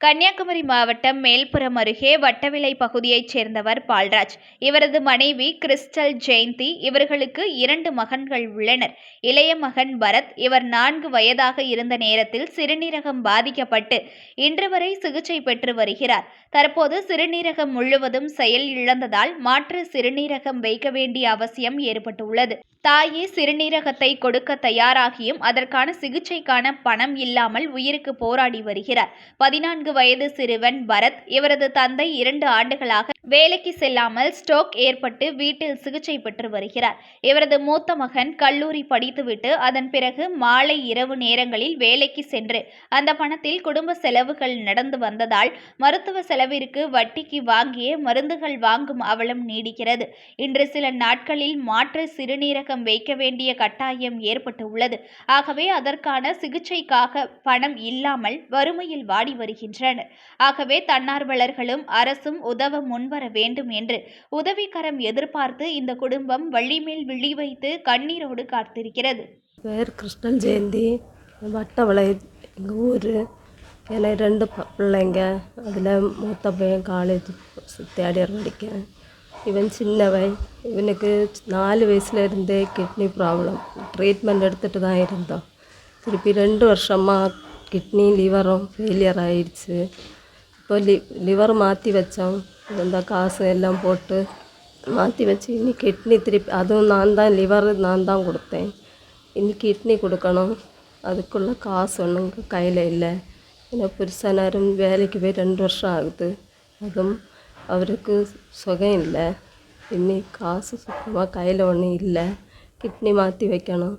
கன்னியாகுமரி மாவட்டம் மேல்புறம் அருகே வட்டவிலை பகுதியைச் சேர்ந்தவர் பால்ராஜ். இவரது மனைவி கிறிஸ்டல் ஜெயந்தி இவர்களுக்கு இரண்டு மகன்கள் உள்ளனர். இளைய மகன் பரத் இவர் நான்கு வயதாக இருந்த நேரத்தில் சிறுநீரகம் பாதிக்கப்பட்டு இன்று வரை சிகிச்சை பெற்று வருகிறார். தற்போது சிறுநீரகம் முழுவதும் செயல் இழந்ததால் மாற்று சிறுநீரகம் வைக்க வேண்டிய அவசியம் ஏற்பட்டுள்ளது. தாயே சிறுநீரகத்தை கொடுக்க தயாராகியும் அதற்கான சிகிச்சைக்கான பணம் இல்லாமல் உயிருக்கு போராடி வருகிறார். பதினான்கு வயது சிறுவன் பரத். இவரது தந்தை இரண்டு ஆண்டுகளாக வேலைக்கு செல்லாமல் ஸ்ட்ரோக் ஏற்பட்டு வீட்டில் சிகிச்சை பெற்று வருகிறார். இவரது மூத்த மகன் கல்லூரி படித்துவிட்டு அதன் பிறகு மாலை இரவு நேரங்களில் வேலைக்கு சென்று அந்த பணத்தில் குடும்ப செலவுகள் நடந்து வந்ததால் மருத்துவ செலவிற்கு வட்டிக்கு வாங்கிய மருந்துகள் வாங்கும் அவலம் நீடிக்கிறது. இன்று சில நாட்களில் மாற்று சிறுநீரகம் வைக்க வேண்டிய கட்டாயம் ஏற்பட்டுள்ளது. ஆகவே அதற்கான சிகிச்சைக்காக பணம் இல்லாமல் வறுமையில் வாடி வருகின்றனர். ஆகவே தன்னார்வலர்களும் அரசும் உதவ முன்வர வேண்டும் என்று உதவிக்கரம் எதிர்பார்த்து இந்த குடும்பம் வள்ளிமேல் விழி வைத்து கண்ணீரோடு காத்திருக்கிறது. பேர் கிருஷ்ணன் ஜெயந்தி. வட்டவளை எங்கள் ஊர். எனக்கு ரெண்டு பிள்ளைங்க. அதில் மூத்த பையன் காலேஜ் தேர்ட் இயர் இவன் சின்னவன். இவனுக்கு நாலு வயசுல இருந்தே கிட்னி ப்ராப்ளம் ட்ரீட்மெண்ட் எடுத்துகிட்டு தான் இருந்தோம். திருப்பி ரெண்டு வருஷமாக கிட்னி லிவரும் ஃபெயிலியர் ஆயிடுச்சு. இப்போ லி லிவர் மாற்றி வச்சோம். இந்த காசு எல்லாம் போட்டு மாற்றி வச்சு இனி கிட்னி திருப்பி அதுவும் நான் தான் லிவர் நான் தான் கொடுத்தேன். இனி கிட்னி கொடுக்கணும். அதுக்குள்ள காசு ஒன்றும் கையில் இல்லை. ஏன்னா புருஷனாரும் வேலைக்கு போய் ரெண்டு வருஷம் ஆகுது. அதுவும் அவருக்கு சுகம் இல்லை. இனி காசு சுத்தமாக கையில் ஒன்றும் இல்லை. கிட்னி மாற்றி வைக்கணும்.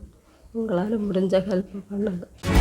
உங்களால் முடிஞ்ச ஹெல்ப் பண்ணுங்கள்